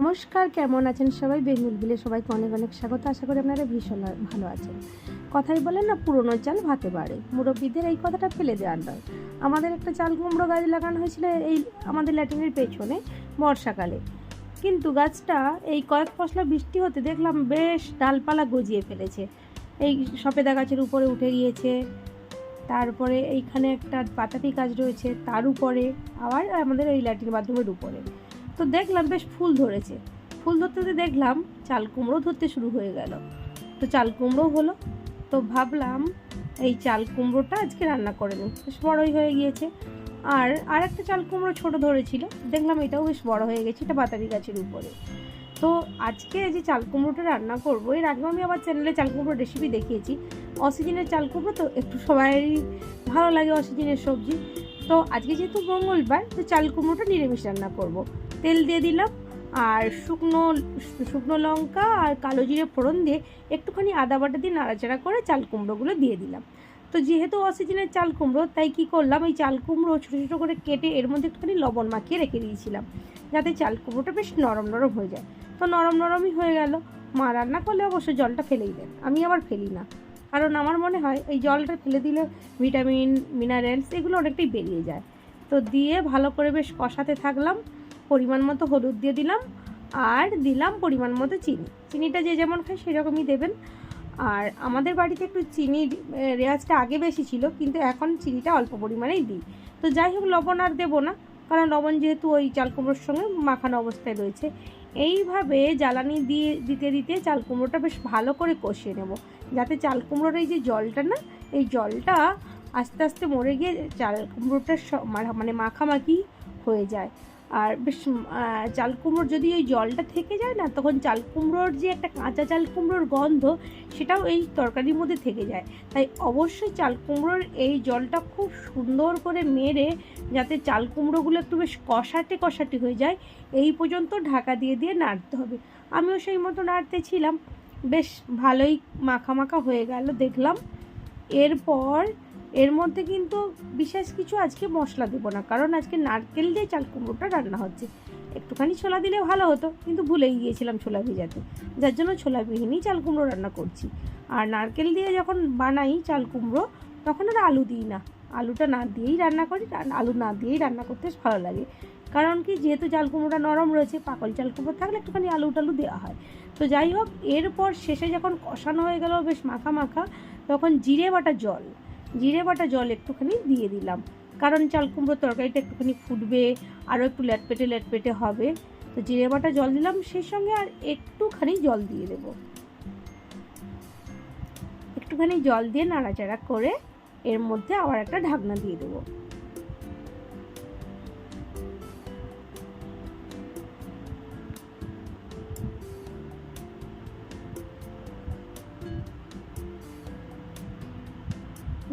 নমস্কার, কেমন আছেন সবাই? বেঙ্গল বিলে সবাইকে অনেক অনেক স্বাগত। আশা করি আপনারা ভীষণ ভালো আছেন। কথাই বলেন না, পুরনো চাল ভাতে বাড়ে। মুরব্বীদের এই কথাটা ফেলে দেওয়ার নয়। আমাদের একটা চাল কুমড়ো গাছ লাগানো হয়েছিল এই আমাদের ল্যাটিনের পেছনে বর্ষাকালে। কিন্তু গাছটা এই কয়েক ফসলা বৃষ্টি হতে দেখলাম বেশ ডালপালা গজিয়ে ফেলেছে। এই সপেদা গাছের উপরে উঠে গিয়েছে। তারপরে এইখানে একটা বাতাবি গাছ রয়েছে তার উপরে, আবার আমাদের এই ল্যাটিন বাথরুমের উপরে। তো দেখলাম বেশ ফুল ধরেছে। ফুল ধরতে দেখলাম চাল কুমড়ো ধরতে শুরু হয়ে গেল। তো চাল কুমড়ো হলো। তো ভাবলাম এই চাল কুমড়োটা আজকে রান্না করে নিই। বেশ বড়ই হয়ে গিয়েছে। আর আর একটা চাল কুমড়ো ছোট ধরেছিল। দেখলাম এটাও বেশ বড় হয়ে গেছে। এটা বাতাবি গাছের উপরে। তো আজকে যে চাল কুমড়োটা রান্না করব, এর আগেও আমি আবার চ্যানেলে চাল কুমড়ো রেসিপি দেখিয়েছি। অসিজিনের চাল কুমড়ো তো একটু সবারই ভালো লাগে অসিজিনের সবজি। তো আজকে যেহেতু মঙ্গলবার, তো চাল কুমড়োটা নিরামিষ রান্না করব। তেল দিয়ে দিলাম। আর শুকনো শুকনো লঙ্কা আর কালো জিরে ফোড়ন দিয়ে একটুখানি আদা বাটা দিয়ে নাড়াচাড়া করে চাল কুমড়োগুলো দিয়ে দিলাম। তো যেহেতু অসিজনের চাল কুমড়ো, তাই কি করলাম, এই চাল কুমড়ো ছোটো ছোটো করে কেটে এর মধ্যে একটুখানি লবণ মাখিয়ে রেখে দিয়েছিলাম, যাতে চাল কুমড়োটা বেশ নরম নরম হয়ে যায়। তো নরম, নরমই হয়ে গেল। মা রান্না করলে অবশ্য জলটা ফেলেই দেন, আমি আবার ফেলি না। কারণ আমার মনে হয়, এই জলটা ফেলে দিলে ভিটামিন, মিনারেলস এগুলো অনেকটাই বেরিয়ে যায়। তো দিয়ে ভালো করে বেশ কষাতে থাকলাম। পরিমাণ মতো হলুদ দিয়ে দিলাম আর দিলাম পরিমাণ মতো চিনি। চিনিটা যে যেমন খায় সেরকমই দেবেন। আর আমাদের বাড়িতে একটু চিনির রেওয়াজটা আগে বেশি ছিল, কিন্তু এখন চিনিটা অল্প পরিমাণেই দিই। তো যাই হোক, লবণ আর দেবো না, কারণ লবণ যেহেতু ওই চাল কুমড়োর সঙ্গে মাখানো অবস্থায় রয়েছে। এইভাবে জ্বালানি দিয়ে, দিতে দিতে চাল কুমড়োটা বেশ ভালো করে কষিয়ে নেব, যাতে চাল কুমড়োর এই যে জলটা না, এই জলটা আস্তে আস্তে মরে গিয়ে চাল কুমড়োটা মানে মাখামাখি হয়ে যায়। আর বেশ চাল কুমড়োর যদি ওই জলটা থেকে যায় না, তখন চাল কুমড়োর যে একটা কাঁচা চাল কুমড়োর গন্ধ, সেটাও এই তরকারির মধ্যে থেকে যায়। তাই অবশ্যই চাল কুমড়োর এই জলটা খুব সুন্দর করে মেরে, যাতে চাল কুমড়োগুলো একটু বেশ কষাটে কষাটে হয়ে যায়, এই পর্যন্ত ঢাকা দিয়ে দিয়ে নাড়তে হবে। আমিও সেই মতো নাড়তে ছিলাম বেশ ভালোই মাখা মাখা হয়ে গেল, দেখলাম। এরপর এর মধ্যে কিন্তু বিশেষ কিছু আজকে মশলা দেবো না, কারণ আজকে নারকেল দিয়ে চাল কুমড়োটা রান্না হচ্ছে। একটুখানি ছোলা দিলে ভালো হতো, কিন্তু ভুলেই গিয়েছিলাম ছোলা ভিজাতে। যার জন্য ছোলা বিহীনই চাল কুমড়ো রান্না করছি। আর নারকেল দিয়ে যখন বানাই চাল কুমড়ো, তখন আর আলু দিই না। আলুটা না দিয়েই রান্না করি আলু না দিয়েই রান্না করতে ভালো লাগে। কারণ কি, যেহেতু চাল কুমড়োটা নরম রয়েছে, পাকল চাল কুমড়ো থাকলে একটুখানি আলু টালু দেওয়া হয়। তো যাই হোক, এরপর শেষে যখন কষানো হয়ে গেল বেশ মাখা মাখা, তখন জিরে বাটা জল। জিরে বাটা জল একটুখানি দিয়ে দিলাম। কারণ চাল কুমড়ো তরকারিটা একটুখানি ফুটবে, আরও একটু ল্যাটপেটে ল্যাটপেটে হবে। তো জিরে বাটা জল দিলাম, সেই সঙ্গে আর একটুখানি জল দিয়ে দেব। একটুখানি জল দিয়ে নাড়াচাড়া করে এর মধ্যে আবার একটা ঢাকনা দিয়ে দেবো।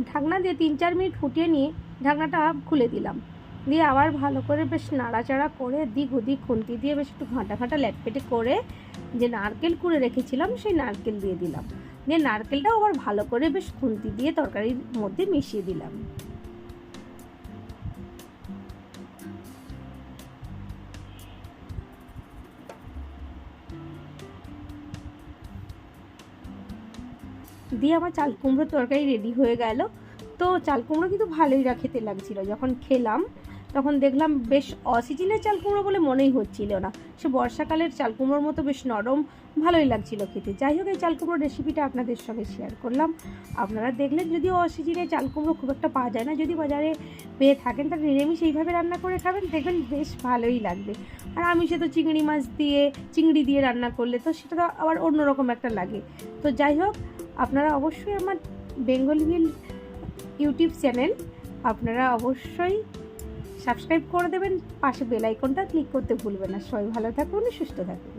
ঢাকনা দিয়ে তিন চার মিনিট ফুটিয়ে নিয়ে ঢাকনাটা খুলে দিলাম। দিয়ে আবার ভালো করে বেশ নাড়াচাড়া করে দিক ওদিক খুন্তি দিয়ে বেশ একটু ঘাঁটা ঘাঁটা ল্যাটপেটে করে যে নারকেল কুড়ে রেখেছিলাম, সেই নারকেল দিয়ে দিলাম। দিয়ে নারকেলটাও আবার ভালো করে বেশ খুন্তি দিয়ে তরকারির মধ্যে মিশিয়ে দিলাম। দিয়ে আমার চাল কুমড়ো তরকারি রেডি হয়ে গেল। তো চাল কুমড়ো কিন্তু ভালোই রা খেতে লাগছিল। যখন খেলাম, তখন দেখলাম বেশ অসিজিনের চাল কুমড়ো বলে মনেই হচ্ছিল না। সে বর্ষাকালের চাল কুমড়োর মতো বেশ নরম, ভালোই লাগছিল খেতে। যাই হোক, এই চাল কুমড়োর রেসিপিটা আপনাদের সঙ্গে শেয়ার করলাম। আপনারা দেখলেন, যদিও অসিজিনের চাল কুমড়ো খুব একটা পাওয়া যায় না, যদি বাজারে পেয়ে থাকেন, তাহলে নিরামিষ এইভাবে রান্না করে খাবেন, দেখবেন বেশ ভালোই লাগবে। আর আমি সে তো চিংড়ি মাছ দিয়ে, চিংড়ি দিয়ে রান্না করলে তো সেটা তো আবার অন্যরকম একটা লাগে। তো যাই হোক আপনারা অবশ্যই আমার বেঙ্গল মিল ইউটিউব চ্যানেল আপনারা অবশ্যই সাবস্ক্রাইব করে দেবেন, পাশে বেল আইকনটা ক্লিক করতে ভুলবেন না। সবাই ভালো থাকুন, সুস্থ থাকুন।